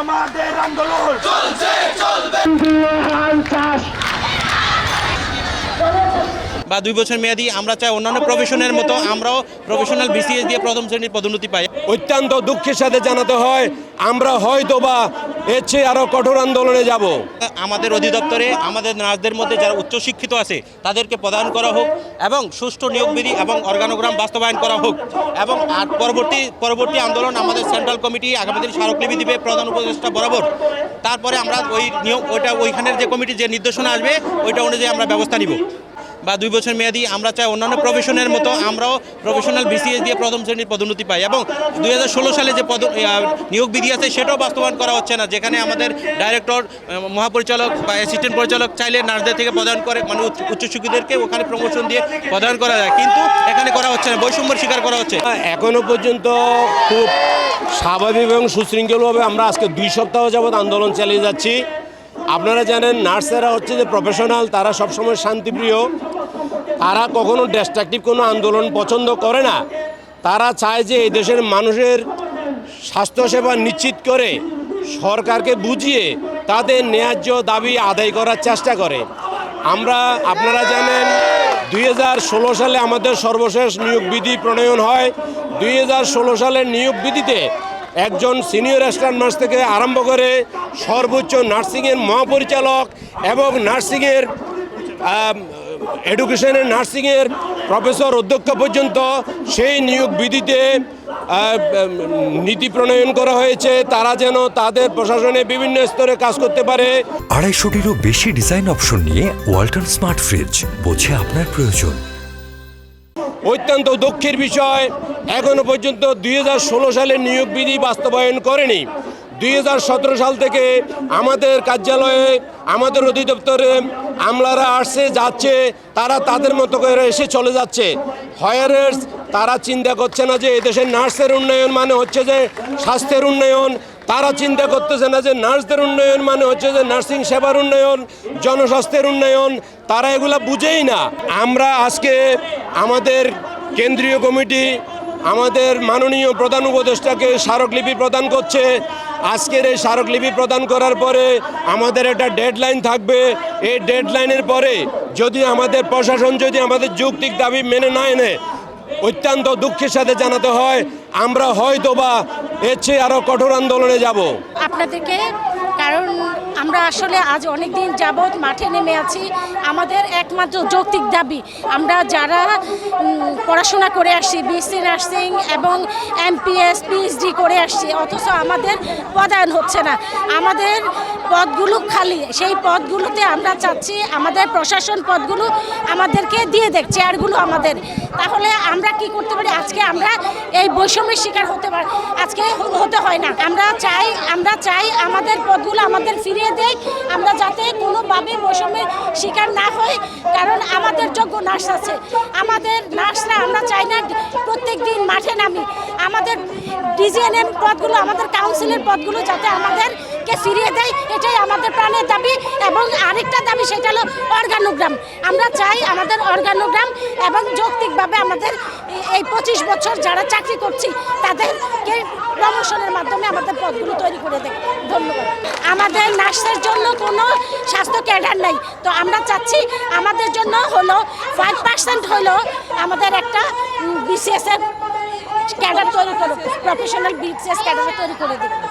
আমাদের আন্দোলন। বা দুই বছর মেয়াদি আমরা চাই অন্যান্য প্রফেশনের মতো আমরাও প্রফেশনাল বিসিএস দিয়ে প্রথম শ্রেণির পদোন্নতি পাই। অত্যন্ত দুঃখের সাথে জানাতে হয় আমরা হয়তো বা এর চেয়ে আরও কঠোর আন্দোলনে যাব। আমাদের অধিদপ্তরে আমাদের নার্সদের মধ্যে যারা উচ্চশিক্ষিত আছে তাদেরকে প্রদান করা হোক এবং সুষ্ঠু নিয়োগ বিধি এবং অর্গানোগ্রাম বাস্তবায়ন করা হোক এবং আর পরবর্তী পরবর্তী আন্দোলন আমাদের সেন্ট্রাল কমিটি আগামী দিন স্মারকলিপি দিবে প্রধান উপদেষ্টা বরাবর। তারপরে আমরা ওই নিয়োগ ওইটা ওইখানের যে কমিটি যে নির্দেশনা আসবে ওইটা অনুযায়ী আমরা ব্যবস্থা নিব। বা দুই বছর মেয়াদি আমরা চাই অন্যান্য প্রফেশনের মতো আমরাও প্রফেশনাল বিসিএস দিয়ে প্রথম শ্রেণির পদোন্নতি পাই। এবং দুই হাজার ষোলো সালে যে পদ নিয়োগ বিধি আছে, সেটাও বাস্তবায়ন করা হচ্ছে না। যেখানে আমাদের ডাইরেক্টর মহাপরিচালক বা অ্যাসিস্ট্যান্ট পরিচালক চাইলে নার্সদের থেকে প্রদান করে মানে উচ্চ- উচ্চশিক্ষিতদেরকে ওখানে প্রমোশন দিয়ে প্রদান করা যায়। কিন্তু এখানে করা হচ্ছে না, বৈষম্যের স্বীকার করা হচ্ছে। এখনও পর্যন্ত খুব স্বাভাবিক এবং সুশৃঙ্খলভাবে আমরা আজকে দুই সপ্তাহ যাবৎ আন্দোলন চালিয়ে যাচ্ছি। আপনারা জানেন, নার্সেরা হচ্ছে যে প্রফেশনাল তারা সবসময় শান্তিপ্রিয়। তারা কখনো ডিস্ট্রাকটিভ কোনো আন্দোলন পছন্দ করে না। তারা চায় যে এই দেশের মানুষের স্বাস্থ্যসেবা নিশ্চিত করে, সরকারকে বুঝিয়ে তাদের ন্যায্য দাবি আদায় করার চেষ্টা করে। আমরা, আপনারা জানেন, দুই হাজার ষোলো সালে আমাদের সর্বশেষ নিয়োগ বিধি প্রণয়ন হয়। দুই হাজার ষোলো সালের নিয়োগ বিধিতে একজন সিনিয়র অ্যাসিস্ট্যান্ট নার্স থেকে আরম্ভ করে সর্বোচ্চ নার্সিংয়ের মহাপরিচালক এবং নার্সিংয়ের এডুকেশনের নার্সিংয়ের প্রফেসর অধ্যক্ষ পর্যন্ত সেই নিয়োগ বিধিতে নীতি প্রণয়ন করা হয়েছে। তারা যেন তাদের প্রশাসনে বিভিন্ন স্তরে কাজ করতে পারে। আড়াইশোটিরও বেশি ডিজাইন অপশন নিয়ে ওয়াল্টন স্মার্ট ফ্রিজ বোঝে আপনার প্রয়োজন। অত্যন্ত দক্ষের বিষয় এখনও পর্যন্ত দুই হাজার ষোলো সালে নিয়োগ বিধি বাস্তবায়ন করেনি। দুই হাজার সতেরো সাল থেকে আমাদের কার্যালয়ে, আমাদের অধিদপ্তরে আমলারা আসছে, যাচ্ছে, তারা তাদের মতো করে এসে চলে যাচ্ছে। হয়ারেস তারা চিন্তা করছে না যে এদেশের নার্সের উন্নয়ন মানে হচ্ছে যে স্বাস্থ্যের উন্নয়ন। তারা চিন্তা করতেছে না যে নার্সদের উন্নয়ন মানে হচ্ছে যে নার্সিং সেবার উন্নয়ন, জনস্বাস্থ্যের উন্নয়ন। তারা এগুলা বুঝেই না। আমরা আজকে আমাদের কেন্দ্রীয় কমিটি আমাদের মাননীয় প্রধান উপদেষ্টাকে স্মারকলিপি প্রদান করছে। আজকের এই স্মারকলিপি প্রদান করার পরে আমাদের একটা ডেডলাইন থাকবে। এই ডেডলাইনের পরে যদি আমাদের প্রশাসন যদি আমাদের যৌক্তিক দাবি মেনে না এনে অত্যন্ত দুঃখের সাথে জানাতে হয়, আমরা হয়তো বা এর চেয়ে আরও কঠোর আন্দোলনে যাব। আপনাদেরকে কারণ আমরা আসলে আজ অনেক দিন যাবৎ মাঠে নেমে আছি। আমাদের একমাত্র যৌক্তিক দাবি, আমরা যারা পড়াশোনা করে আসছি বিএসসি নার্সিং এবং এমপিএস পিএইচডি করে আসছি, অথচ আমাদের পদায়ন হচ্ছে না। আমাদের পদগুলো খালি, সেই পদগুলোতে আমরা চাচ্ছি আমাদের প্রশাসন পদগুলো আমাদেরকে দিয়ে দেখ চেয়ারগুলো আমাদের। তাহলে আমরা কি করতে পারি? আজকে আমরা এই বৈষম্যের শিকার হতে পারি, আজকে হতে হয় না। আমরা চাই আমরা চাই আমাদের পদগুলো আমাদের ফিরিয়ে দেয় আমরা যাতে কোনোভাবে বৈষম্যের শিকার না হই, কারণ আমাদের যোগ্য নার্স আছে। আমাদের নার্সরা আমরা চাই না প্রত্যেক দিন মাঠে নামি। আমাদের ডিজিএনএম পদগুলো, আমাদের কাউন্সিলের পদগুলো যাতে আমাদেরকে ফিরিয়ে দেয়, এটাই আমাদের প্রাণের দাবি। এবং আরেকটা দাবি, সেটা হলো অর্গানোগ্রাম আমরা চাই আমাদের অর্গানোগ্রাম এবং যৌক্তিকভাবে আমাদের এই- পঁচিশ বছর যারা চাকরি করছি, তাদেরকে প্রমোশনের মাধ্যমে আমাদের পদগুলো তৈরি করে দেয়। ধন্যবাদ। আমাদের নার্সের জন্য কোনো স্বাস্থ্য ক্যাডার নাই। তো আমরা চাচ্ছি আমাদের জন্য হলো ফাইভ পার্সেন্ট হলো আমাদের একটা বিসিএসের ক্যাডার তৈরি করুক প্রফেশনাল বিসিএস ক্যাডার তৈরি করে দেবে